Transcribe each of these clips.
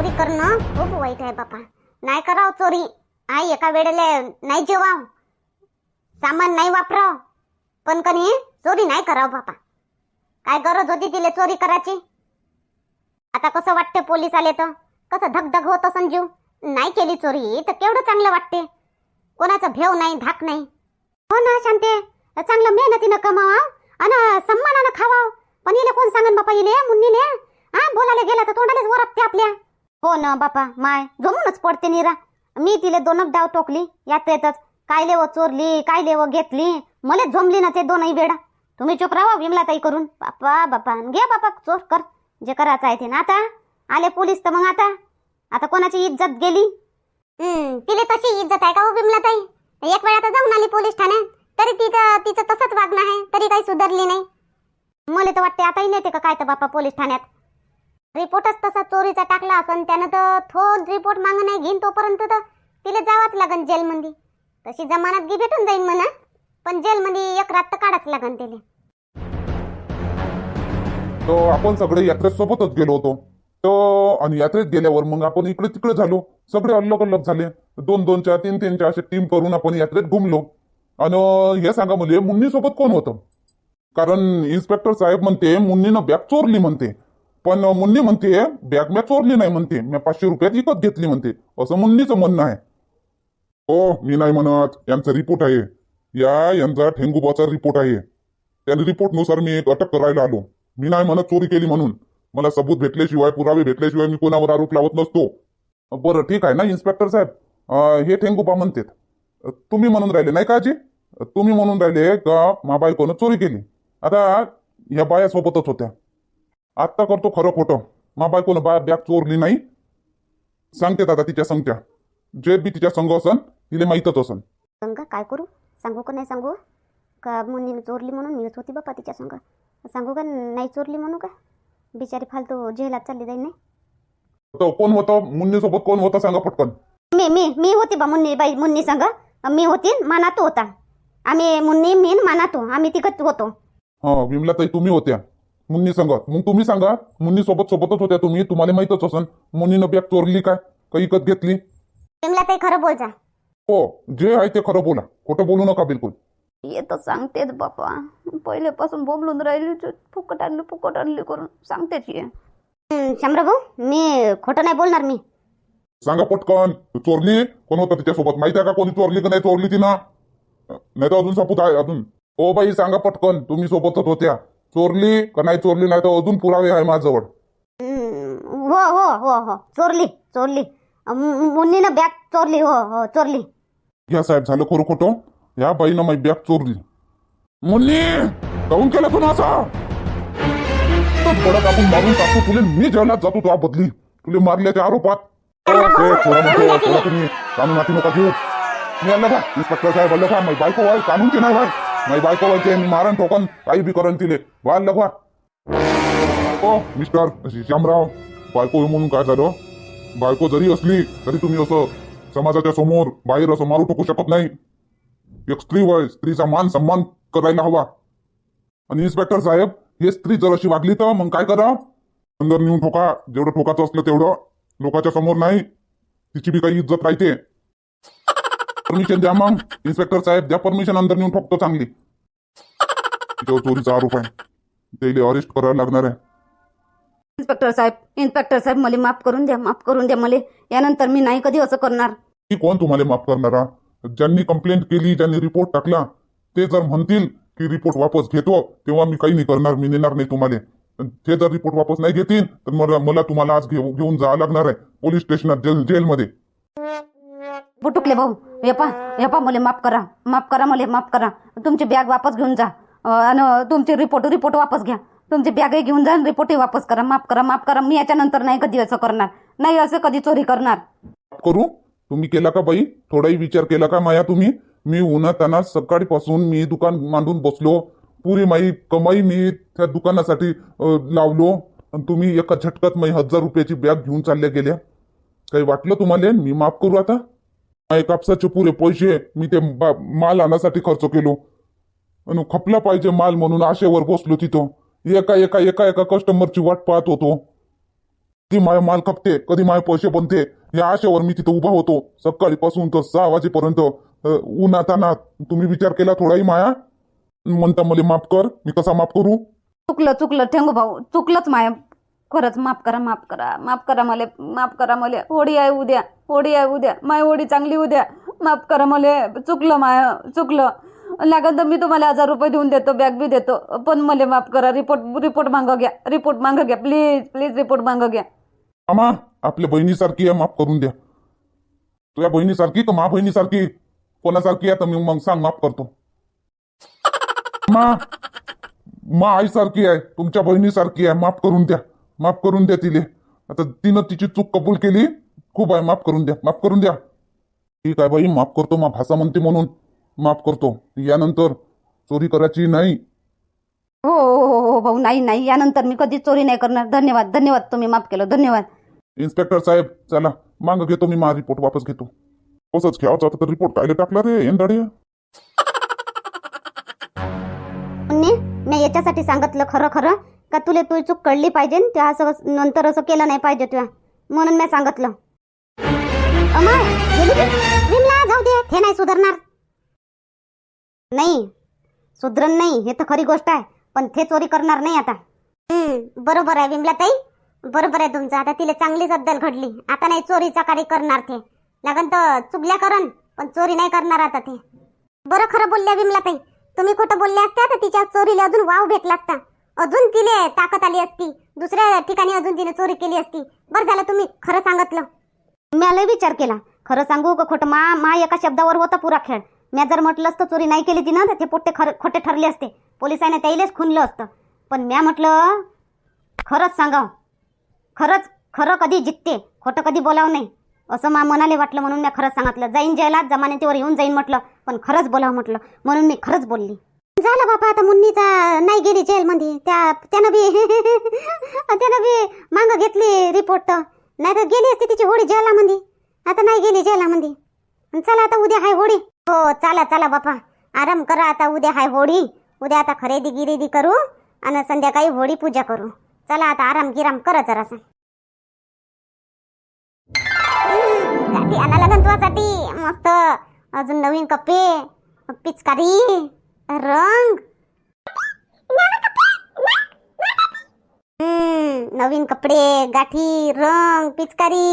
चोरी करणं खूप वाईट आहे बापा. नाही करावं चोरी. आई एका वेळेला नाही जेवाव. सामान नाही वापराव. पण कनी चोरी नाही करावं बापा. काय गरज होती तिला चोरी करायची? आता कसं वाटते पोलीस आले तर? कसं धगधग होत संजीव नाही केली चोरी तर केवढं चांगलं वाटते? कोणाचं भेव नाही धाक नाही. हो ना शांते. चांगलं मेहनतीनं कमावा आणि सन्मानानं खावा पण इले कोण सांगन बापा इले मुन्नीले? हा बोलायला गेला तर तोंडालेच वरपते आपल्या. हो ना बापा माय जमूनच पडते निरा. मी तिले दोनच डाव टोकली यात येतच काय लेव चोरली काय लेव घेतली. मला जमली ना ते दोनही वेळा तुम्ही चुप राहा विमला ताई करून. बापा बापा घे बापा चोर कर. जे करायचं आहे ते ना आता. आले पोलीस तर मग आता. आता कोणाची इज्जत गेली? तिला तशी इज्जत आहे का हो विमला ताई एक वेळा तर जाऊन आली पोलीस ठाण्यात. तरी तिचं तिचं तसंच वागणं आहे. तरी काही सुधारली नाही. मला तर वाटते आताही नेते का काय तर बापा पोलीस ठाण्यात? रिपोर्टच तसा चोरीचा टाकला असन त्यानं तर थोड रिपोर्ट मागं नाही घेईन तोपर्यंत तर तिला जावाच लागन जेलमध्ये तशी जमानत गी भेटून जाईन म्हणा पण जेलमध्ये एक रात तर काढाच लागन त्याला तर आपण सगळे यात्रेत सोबतच गेलो होतो. तर आणि यात्रेत गेल्यावर मग आपण इकडे तिकडे झालो. सगळे अलग अलग झाले. दोन दोनच्या तीन तीनच्या असे टीम करून आपण यात्रेत घुमलो. आणि हे सांगा म्हणजे मुन्नी सोबत कोण होतं? कारण इन्स्पेक्टर साहेब म्हणते मुन्नीनं बॅग चोरली म्हणते. पण मुन्नी म्हणते बॅग म्या चोरली नाही म्हणते. मी पाचशे रुपयात विकत घेतली म्हणते. असं मुन्नीचं म्हणणं आहे. हो मी नाही म्हणत. यांचा रिपोर्ट आहे. या यांचा ठेंगुबाचा रिपोर्ट आहे. त्या रिपोर्टनुसार मी एक अटक करायला आलो. मी नाही म्हणत चोरी केली म्हणून. मला सबूत भेटल्याशिवाय पुरावे भेटल्याशिवाय मी कोणावर आरोप लावत नसतो. बरं ठीक आहे ना इन्स्पेक्टर साहेब? हे ठेंगुबा म्हणतात. तुम्ही म्हणून राहिले नाही का आजी? तुम्ही म्हणून राहिले का मा बायकोनं चोरी केली? आता ह्या बाया सोबतच होत्या. आत्ता करतो खरं खोटं मा बायकोनं बाया बॅग चोरली नाही. सांगतेत आता तिच्या संगत्या. जे बी तिच्या संघ असन तिला माहीतच असन. गंगा काय करू? सांगू का नाही सांगू? का मुन्नीनं चोरली म्हणून? मीच होती बापा तिच्या संग. सांगू का नाही चोरली म्हणू का? बिचारी फालतू जेलात चालली जाईल नाही. तर कोण होतं? मुन्नी सोबत कोण होतं? सांगा पटकन. मी मी मी होती बा मुन्नी बाई मुन्नी संग. मी होती मानातू होता. आम्ही मुन्नी मीन मानातू. आम्ही तिघत होतो. हा विमला ताई तुम्ही होत्या. मुन्नी संघ मग तुम्ही सांगा मुन्नी सोबत सोबतच होत्या तुम्ही तुम्हाला माहीतच असन मुन्नीनं बॅग चोरली काय? का विकत घेतली? विमला ताई खरं बोल जा हो जे आहे ते खरं बोला. खोटं बोलू नका बिलकुल. ये तर सांगतेच बापा. पहिलेपासून बोंबलून राहिली फुकट आणली फुकट आणली करून. सांगतेच ये हं, मी खोटं नाही बोलणार मी. सांगा पटकन. चोरली? कोण होतं तिच्यासोबत? माहिती आहे का कोणी चोरली का नाही चोरली तिनं? नाही तर अजून सापूत आहे अजून. ओ बाई सांगा पटकन. तुम्ही सोबतच होत्या. चोरली का नाही चोरली नाही तर अजून पुरावे आहे माझ्याजवळ. हं, हो हो हो. चोरली चोरली. मुन्नीनं बॅग चोरली हो हो चोरली. घ्या साहेब झालं खरं खोटं या बाईनं माझी बॅग चोरली. मुन्नी काऊन केला तू असा थोडं आपण मारून टाकतो. तुले मी जेवणात जातो तुला बदली तुले मारल्याच्या आरोपात. तुम्ही कानून हाती नका घेऊ. मी आलं का? इन्स्पेक्टर साहेब आलं का? माझी बायको वाय कानूनची नाही वाय माझी बायको वायची मी मारण ठोकन काही बी करण तिले. वाढलं का ओ मिस्टर श्यामराव बायको म्हणून काय झालं बायको जरी असली तरी तुम्ही असं समाजाच्या समोर बाहेर असं मारू टाकू शकत नाही एक स्त्री वय स्त्रीचा मान सन्मान करायला हवा आणि इन्स्पेक्टर साहेब हे स्त्री जर अशी वागली तर मग काय करा अंदर नेऊन ठोका जेवढं ठोकाचं असलं तेवढं लोकांच्या समोर नाही तिची बी काही इज्जत राहते परमिशन द्या मग इन्स्पेक्टर साहेब द्या परमिशन अंदर नेऊन ठोकतो चांगली तिच्यावर चोरीचा आरोप आहे त्याला अरेस्ट करायला लागणार आहे. इन्स्पेक्टर साहेब इन्स्पेक्टर साहेब मला माफ करून द्या माफ करून द्या मला यानंतर मी नाही कधी असं करणार. की कोण तुम्हाला माफ करणारा ज्यांनी कंप्लेंट केली ज्यांनी रिपोर्ट टाकला ते जर म्हणतील की रिपोर्ट वापस घेतो तेव्हा मी काही नाही करणार मी नेणार नाही तुम्हाला. ते जर रिपोर्ट वापस नाही घेतील तर मला मला तुम्हाला आज घेऊ घेऊन जावं लागणार आहे पोलीस स्टेशनात जेल जेलमध्ये. बुटुकले भाऊ येपा येपा मला माफ करा माफ करा मला माफ करा तुमची बॅग वापस घेऊन जा. आणि तुमची रिपोर्ट रिपोर्ट वापस घ्या. तुमची बॅगही घेऊन जा रिपोर्टही वापस करा. माफ करा माफ करा. मी याच्यानंतर नाही कधी असं करणार. नाही असं कधी चोरी करणार. करू? तुम्ही केला का बाई? थोडाही विचार केला का माया तुम्ही? मी उन्हाताना सकाळीपासून मी दुकान मांडून बसलो. पुरी माई कमाई मी त्या दुकानासाठी लावलो. आणि तुम्ही एका झटकत माई हजार रुपयाची बॅग घेऊन चालल्या गेल्या. काही वाटलं तुम्हाला? मी माफ करू आता? माय कापसाचे पुरे पैसे मी ते माल आणण्यासाठी खर्च केलो. आणि खपला पाहिजे माल म्हणून आशेवर बसलो तिथं. एका एका एका एका कस्टमरची वाट पाहत होतो. ती माय माल खपते कधी माय पैसे बनते या आशेवर मी तिथं उभा होतो. सकाळीपासून तर सहा वाजेपर्यंत उन्हाताना तुम्ही विचार केला थोडाही माया? म्हणता मला माफ कर मी कसा माफ करू? चुकलं चुकलं ठेंगू भाऊ. चुकलंच माय. खरंच माफ करा माफ करा. माफ करा मला माफ करा मले. होडी आहे उद्या. होडी आहे उद्या. माय होडी चांगली उद्या. माफ करा मले. चुकलं माय चुकलं. लागेल तर मी तुम्हाला हजार रुपये देऊन देतो बॅग बी देतो. पण मला माफ करा रिपोर्ट रिपोर्ट मागं घ्या रिपोर्ट मागं घ्या प्लीज प्लीज रिपोर्ट मागं घ्या. मामा आपल्या बहिणीसारखी आहे माफ करून द्या. तुझ्या बहिणीसारखी तर मा बहिणीसारखी? कोणासारखी आहे तर मी मग सांग माफ करतो. मा मा आईसारखी आहे तुमच्या बहिणीसारखी आहे माफ करून द्या. माफ करून द्या तिले. आता तिनं तिची चूक कबूल केली खूप आहे माफ करून द्या माफ करून द्या. ठीक आहे बाई माफ करतो मा भाषा म्हणते म्हणून. माफ करतो. यानंतर चोरी करायची नाही. हो हो हो हो भाऊ नाही नाही. यानंतर मी कधीच चोरी नाही करणार. धन्यवाद धन्यवाद तुम्ही माफ केलं. धन्यवाद. इन्स्पेक्टर साहेब चला. मांग घेतो मी मा रिपोर्ट वापस घेतो. तसंच घ्यावचा तर रिपोर्ट कायले टाकला रे मुन्नी मी याच्यासाठी सांगितलं खरं खरं का तुले तुझी चूक कळली पाहिजे न त्या असं नंतर असं केलं नाही पाहिजे तुला म्हणून मी सांगितलं. अमर गेली ती? विमला जाऊ दे ते नाही सुधारणार. नाही सुधरण नाही हे तर खरी गोष्ट आहे पण ते चोरी करणार नाही आता. हम्म, बरोबर आहे विमला ताई बरोबर आहे तुमचं. आता तिला चांगलीच अद्दल घडली. आता नाही चोरीचा कार्य करणार ते. लागन तर चुगल्या करन पण चोरी नाही करणार आता ते. बरं खरं बोलल्या विमला ताई तुम्ही खोटं बोलले असत्या तर तिच्या चोरीला अजून वाव भेटला असता. अजून तिले ताकद आली असती. दुसऱ्या ठिकाणी अजून तिने चोरी केली असती. बरं झालं तुम्ही खरं सांगितलं. म्याला विचार केला. खरं सांगू का खोटं? मा मा एका शब्दावर होता पुरा खेळ. म्या जर म्हटलं असतं चोरी नाही केली ती ना तर ते पोट्टे खर खोटे ठरले असते. पोलिसांनी त्याईलेच खुनलं असतं. पण म्या म्हटलं खरंच सांगाव. खरंच खरं कधी जितते खोटं कधी बोलावं नाही. असं मा मनाले वाटलं म्हणून मी खरंच सांगितलं. जाईन जेलात जमानतीवर येऊन जाईन म्हटलं पण खरंच बोलावं म्हटलं. म्हणून मी खरंच बोलली. झालं बापा आता मुन्नीचा नाही गेली जेलमध्ये. त्या त्यानं बी त्यानं बी मागं घेतली रिपोर्ट तर. नाही तर गेली असती तिची होळी जेलामध्ये. आता नाही गेली जेलामध्ये. चला आता उद्या हाय होळी हो चला चला बापा. आराम करा आता उद्या हाय होळी. उद्या आता खरेदी गिरेदी करू आणि संध्याकाळी होळी पूजा करू. चला आता आराम गिराम करा जरासा. गाठी आणा लागन तुझ्यासाठी. मस्त. अजून नवीन कपे पिचकारी रंग. नवीन कपडे गाठी रंग पिचकारी.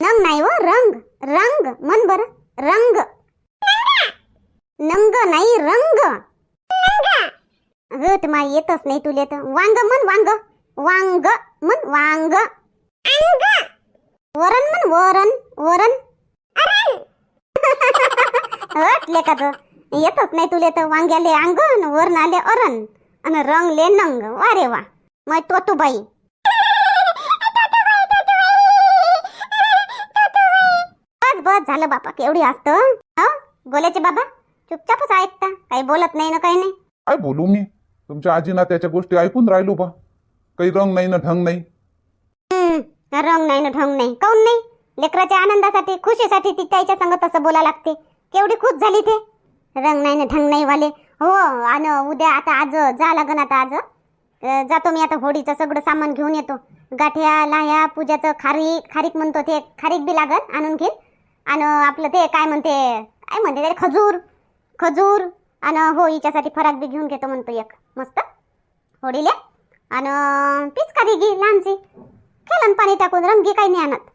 रंग नाही व रंग. रंग मन बर. रंग. नंग नाही रंग. हट मा येतच नाही तुले तर. वांग मन वांग. वांग म्हण वांग. वरण म्हण वरण. वरण. हट का येतच नाही तुले तर. वांग्याले अंगण वरण आले अरण. आणि रंगले नंग. वा रे वा. मग तो तू बाई. झालं बापा केवढी असतं हा? बोलायचे बाबा चुपचापच ऐकता काही बोलत नाही ना काही नाही. काय बोलू मी? तुमच्या आजीना त्याच्या गोष्टी ऐकून राहिलो बा. काही रंग नाही ना ढंग नाही. रंग नाही ना ढंग नाही. काऊन नाही? लेकराच्या आनंदासाठी खुशीसाठी ती त्याच्या संग तसं बोला लागते. केवढी खुश झाली ते. रंग नाही ना ढंग नाही वाले. हो आणि उद्या आता आज जा लागन आता आज. जातो मी आता होडीचं सगळं सामान घेऊन येतो. गाठ्या लाह्या पूजाचं खारीक खारीक म्हणतो ते खारीक बी लागन आणून घेईन. आणि आपलं ते काय म्हणते? काय म्हणते ते खजूर. खजूर. आणि हो हिच्यासाठी फराक बी घेऊन घेतो म्हणतो एक. मस्त. होडीले. आणि पिचकारी घे लहानशी? खेळण पाणी टाकून रंगी काही नाही आणत.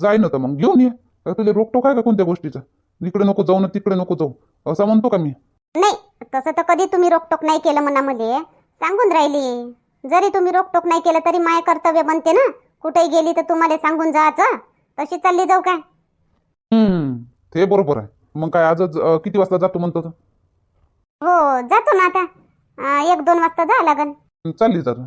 जाय ना तर मग. घेऊन ये. तर तुला रोकटोक आहे का कोणत्या गोष्टीचा? इकडे नको जाऊ ना तिकडे नको जाऊ. असं म्हणतो का मी? नाही. तसं तर कधी तुम्ही रोकटोक नाही केलं मनामध्ये. सांगून राहिली. जरी तुम्ही रोकटोक नाही केलं तरी माय कर्तव्य बनते ना. कुठेही गेली तर तुम्हाला सांगून जायचं. तशी चालली जाऊ काय? हम्म. ते बरोबर आहे. मग काय आजच अं, किती वाजता जातो म्हणतो तर? हो जातो ना आता. अं, एक दोन वाजता जा लागन. चालली जरा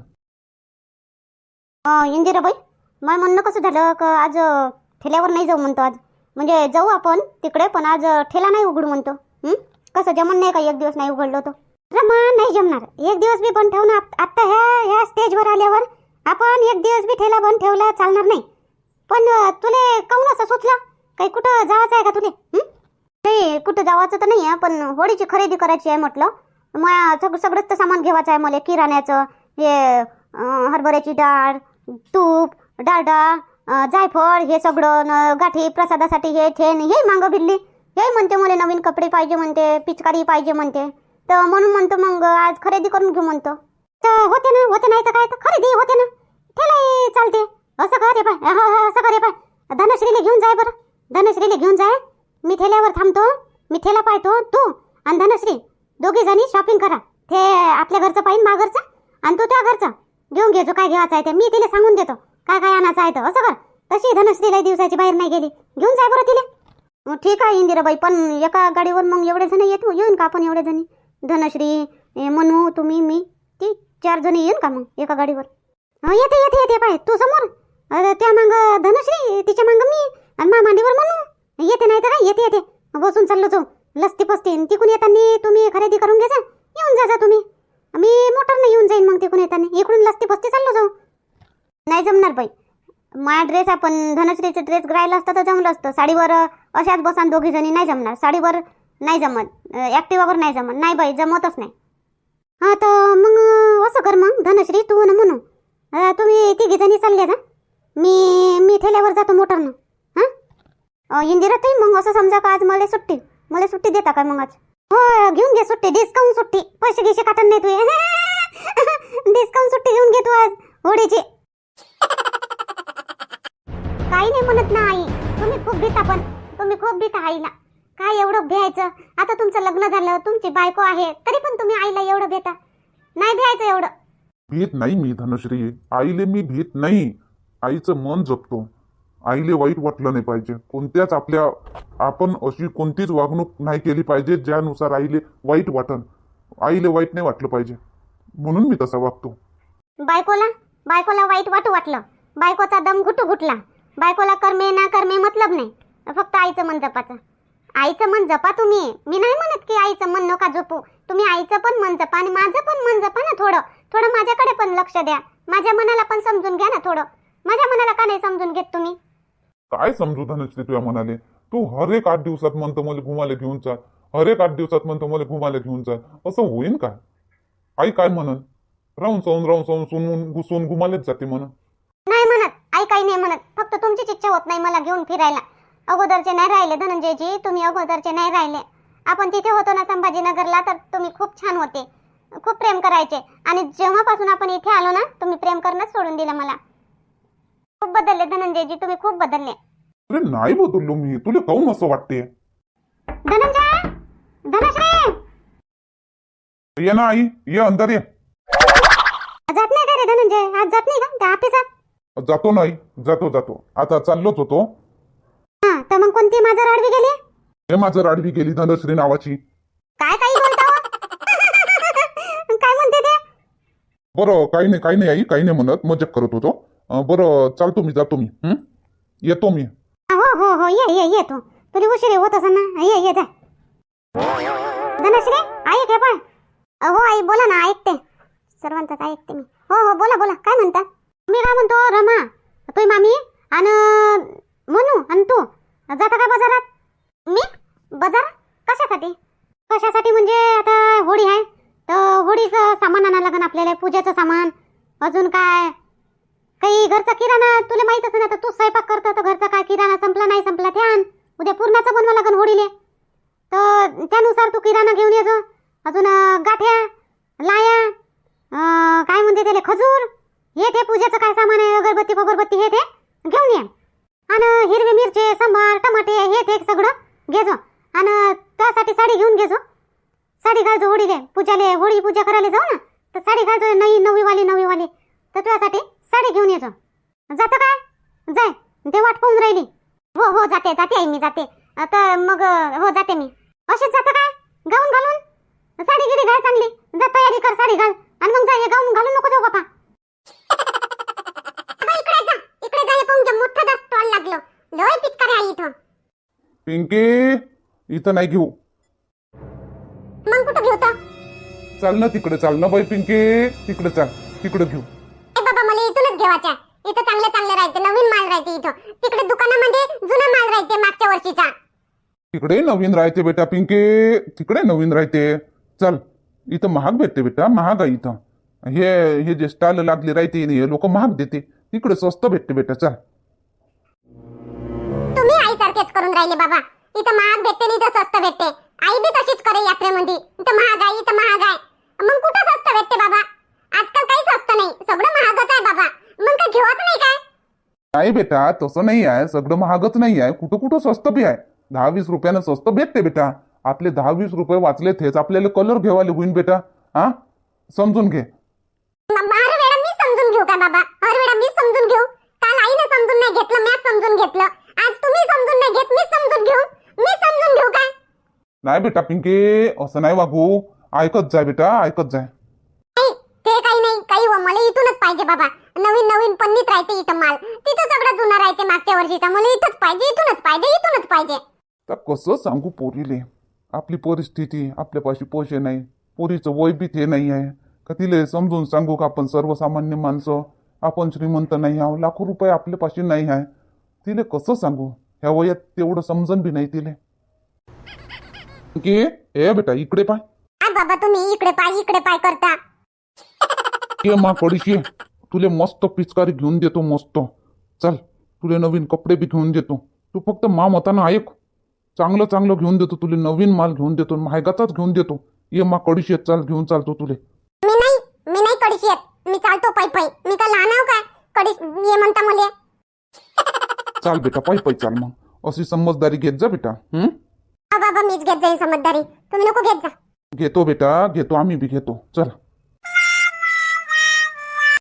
अं, इंदिराबाई मग म्हणणं कसं झालं का आज अं, ठेल्यावर नाही जाऊ म्हणतो आज. म्हणजे जाऊ आपण तिकडे पण आज अं, ठेला नाही उघडू म्हणतो. हं? कसं जमन नाही का एक दिवस नाही उघडलो तो? रमा नाही जमणार. एक दिवस बी बंद ठेवून आत- आत्ता ह्या ह्या स्टेजवर आल्यावर आपण एक दिवस बी ठेला बंद ठेवला चालणार नाही. पण अं, तुले काऊन असं सुचलं? काही कुठं जायचं आहे का तुले नाही कुठं जावाचं तर नाही आहे पण होळीची खरेदी करायची आहे म्हटलं. मला सगळं सगळंच तर सामान घेवायचं आहे मला. किराण्याचं हे हरभऱ्याची डाळ तूप डाळडा जायफळ हे सगळं न गाठी प्रसादासाठी हे ठेन हे मागं बिल्ली हे म्हणते मला नवीन कपडे पाहिजे म्हणते पिचकारी पाहिजे म्हणते. तर म्हणून म्हणतो मग आज खरेदी करून घेऊ म्हणतो. तर होते ना होते नाही तर काय? तर खरेदी होते ना. ठेलाही चालते. असं कर रे पाय. हो, हो, असं कर रे पाय. धनश्रीला घेऊन जाय बरं. धनश्रीला घेऊन जाय. मी ठेल्यावर थांबतो. मी ठेला पाहतो. तू आणि धनश्री दोघी जणी शॉपिंग करा. ते आपल्या घरचं पाहिजे माघरचं आणि तू त्या घरचं. घेऊन घे जो काय घ्यायचं आहे ते. मी तिला सांगून देतो. काय काय आणायचं आहे तर असं कर. तशी धनश्रीला दिवसाची बाहेर नाही गेली. घेऊन जाय बरं तिला. ठीक आहे इंदिराबाई पण एका गाडीवर मग एवढे जण येतो हो? येऊन का आपण एवढे जणी? धनश्री मनू तुम्ही मी ती चार जणी येईन का मग एका गाडीवर? येते येते येते पाय. तू समोर. त्या मांग धनश्री तिच्या मांग मी. आणि मा मांडीवर म्हणू. येते नाही तर काय? येते येते. बसून चाललो जाऊ. लस्ती पस्ती. तिकून येताना तुम्ही खरेदी करून घ्यायचा? येऊन जा जा तुम्ही. मी मोटरने येऊन जाईन मग तिकून येताना. इकडून लस्ती पस्ती चाललो जाऊ. नाही जमणार बाई. माझा ड्रेस आपण धनश्रीचा ड्रेस राहिला असता तर जमलं असतं. साडीवर अशाच बसान दोघी जणी नाही जमणार. साडीवर नाही जमत. ॲक्टिवावर नाही जमत. नाही बाई जमतच नाही. हा तर मग असं कर मग. धनश्री तू न म्हणू. तुम्ही तिघी जणी चालले जा. मी मी ठेल्यावर जातो मोटरनं. हां इंदिरा ताई मग असं समजा का आज मला सुट्टी? मला सुट्टी देता का मग आज? हो घेऊन घे सुट्टी डिस्काउंट सुट्टी. पैसे घेशे काटन नाही तू. डिस्काउंट सुट्टी घेऊन घे तू आज होळीची काही नाही म्हणत ना आई. तुम्ही खूप भीता पण. तुम्ही खूप भीता आईला. काय एवढं भ्यायचं? आता तुमचं लग्न झालं तुमची बायको आहे तरी पण तुम्ही आईला एवढं भेटा नाही भ्यायचं एवढं. भीत नाही मी धनश्री. आईले मी भीत नाही. आईचं मन जपतो. आईले वाईट वाटलं नाही पाहिजे. कोणत्याच आपल्या आपण अशी कोणतीच वागणूक नाही केली पाहिजे ज्यानुसार आईले वाईट वाटन आईले वाईट नाही वाटलं पाहिजे. म्हणून मी तसा वागतो. बायकोला बायकोला वाईट वाटू वाटलं. बायकोचा दम घुटू घुटला. बायकोला करमे ना करमे मतलब नाही. फक्त आईचं मन जपाचं. आईचं मन जपा तुम्ही. मी नाही म्हणत की आईचं मन नका जपू. तुम्ही आईचं पण मन जपा आणि माझं पण मन जपा ना थोडं. थोडं माझ्याकडे पण लक्ष द्या. माझ्या मनाला पण समजून घ्या ना थोडं. माझ्या मनाला का नाही समजून घेत तुम्ही? काय समजू नसते तुया म्हणाले तू हर एक आठ दिवसात म्हणतो मला घुमाले घेऊन चाल. हर एक आठ दिवसात म्हणतो मला घुमाले घेऊन चाल. असं होईन काय? आई काय म्हणन? राहून सहून राहून सहून सुनून घुसून घुमालेच जाते म्हणून नाही म्हणत. आई काही नाही म्हणत. फक्त तुमचीच इच्छा होत नाही मला घेऊन फिरायला. अगोदरचे नाही राहिले धनंजयजी तुम्ही अगोदरचे नाही राहिले. आपण तिथे होतो ना संभाजीनगरला तर तुम्ही खूप छान होते. खूप प्रेम करायचे. आणि जेव्हापासून आपण इथे आलो ना तुम्ही प्रेम करणंच सोडून दिलं मला. खूप बदलले धनंजयजी तुम्ही खूप बदलले. अरे नाही बदललो मी तुला काऊन असं वाटते धनंजय! धनश्री! ये ना आई ये अंदर ये. जात नाही का रे धनंजय? आज जात नाही का? त्या ऑफिसात जातो नाही जातो जातो. आता चाललोच होतो. हा तर मग कोणती माझा राडवी गेली? हे माझं राडवी गेली धनश्री नावाची. काय काही बोलता हो? काय म्हणते ते? बरं काही नाही काही नाही आई काही नाही म्हणत. मजाक करत होतो. बरं चालतो मी जातो मी हं? येतो मी. हो हो हो ये ये ये तू तुला उशिरी होत असं ना? ये ये जा. धनश्री ऐक हे पण? हो आई बोला ना ऐकते. सर्वांचाच ऐकते मी. हो हो बोला बोला. काय म्हणता? मी काय म्हणतो रमा? तुझी मामी आणि मनू आणि तू जाता का बाजारात? मी? बाजार कशासाठी? कशासाठी म्हणजे आता होळी आहे. तर होळीचं सामान आणायला लागेल आपल्याला पूजेचं सामान. अजून काय? घरचा किराणा तुला माहीत असेल ना तर तू स्वयंपाक करतो तर घरचा काय किराणा संपला नाही संपला ते आण. उद्या पूर्णाचं बनवा लागेल होडीले तर त्यानुसार तू किराणा घेऊन येजो अजून गाठ्या लाया काय म्हणते त्याला खजूर हे ते पूजेचं काय सामान आहे अगरबत्ती अगरबत्ती हे ते घेऊन ये. आणि हिरवी मिरची सांबार टमाटे हे ते सगळं घे जो. आणि त्यासाठी साडी घेऊन घे जो. साडी घालजो होळीले. पूजाले होळी पूजा करायला जाऊ ना? तर साडी घालजो नवी नवीवाली नवीवाली. तर तुझ्यासाठी साडी घेऊन येतो जातं काय? जाय. ते वाट पाहून राहिली. हो हो जाते जाते आई मी जाते. आता मग हो जाते मी. अशीच जातं काय? गाऊन घालून? साडी गिडी घाल चांगली. जा तयारी कर साडी घाल. आणि मग जा हे गाऊन घालून नको जाऊ बापा. इकडे जा. इकडे जा हे पाहून घ्या मोठं स्टॉल लागलो. लय पिचकारी आहे इथं. पिंकी इथं नाही घेऊ. मग कुठं घेऊ चाल ना तिकडे चाल ना बाई पिंकी. तिकडे चाल. तिकडे घेऊ. ए बाबा मला इथूनच घेवायचं. इथं चांगलं चांगलं राहते नवीन माल राहते इथं. तिकडे दुकानामध्ये जुना माल राहते मागच्या वर्षीचा. तिकडे नवीन राहते बेटा पिंके. तिकडे नवीन राहते. चल इथं महाग भेटते बेटा महाग आहे इथं. हे हे जे स्टॉल लागले राहते हे लोक महाग देते. तिकडे स्वस्त भेटते बेटा चल. तुम्ही आई सारखेच करून राहिले बाबा. इथं महाग भेटते नाही तर स्वस्त भेटते. आई बी तशीच करे यात्रेमध्ये. इथं महाग आहे इथं महाग आहे मग कुठं स्वस्त भेटते बाबा आजकाल काही स्वस्त नाही सगळं महागच आहे बाबा मग काय घेवत नाही काय नाही बेटा तसं नाही आहे सगळं महागच नाही आहे कुठं कुठं स्वस्त बी आहे. दहा वीस रुपयानं स्वस्त भेटते बेटा. आपले दहा वीस रुपये वाचले तेच आपल्याला कलर घ्यावाले होईन बेटा. हा समजून घे. म- हर वेळा मी समजून घेऊ का बाबा? हर वेळा मी समजून घेऊ? काल आईने समजून नाही घेतलं मी समजून घेतलं. आज तुम्ही समजून नाही घेत मी समजून घेऊ? मी समजून घेऊ काय? नाही बेटा पिंके असं नाही वागू. ऐकत जाय बेटा ऐकत जाय. ते काही नाही काही हो मला इथूनच पाहिजे बाबा. नवीन नवीन पन्नीत राहते इथं माल. सगळं जुनं राहते मागच्या वर्षीचा. मला इथंच पाहिजे इथूनच पाहिजे इथूनच पाहिजे. तर कसं सांगू पोरीले? आपली परिस्थिती आपल्यापाशी पैसे नाही पोरीचं वय बी ते नाही आहे. का तिले समजून सांगू का आपण सर्वसामान्य माणसं? आपण श्रीमंत नाही आहो लाखो रुपये आपल्यापाशी नाही आहे. तिले कसं सांगू? ह्या वयात तेवढं समजन बी नाही तिले. की ए बेटा इकडे पाय. आ बाबा तुम्ही इकडे पाय इकडे पाय करता. के मा कडीशी तुले मस्त पिचकारी घेऊन देतो मस्त. चल तुले नवीन कपडे बी घेऊन देतो. तू फक्त मा मतानं ऐक. चांगलं चांगलं घेऊन देतो तुले नवीन माल घेऊन देतो महागाचाच घेऊन देतो. ये मा कडीशी चाल घेऊन चालतो तुले. मी नाही मी नाही कडीशी येत मी चालतो पायी पायी मी काय लहान आहो काय कडीश ये म्हणता मला. चाल बेटा पायी पायी चाल मग. अशी समजदारी घेत जा बेटा हं? हा बाबा मीच घेत जाईल समजदारी. तुम्ही नको घेत जा. घेतो बेटा घेतो आम्ही बी घेतो. चल.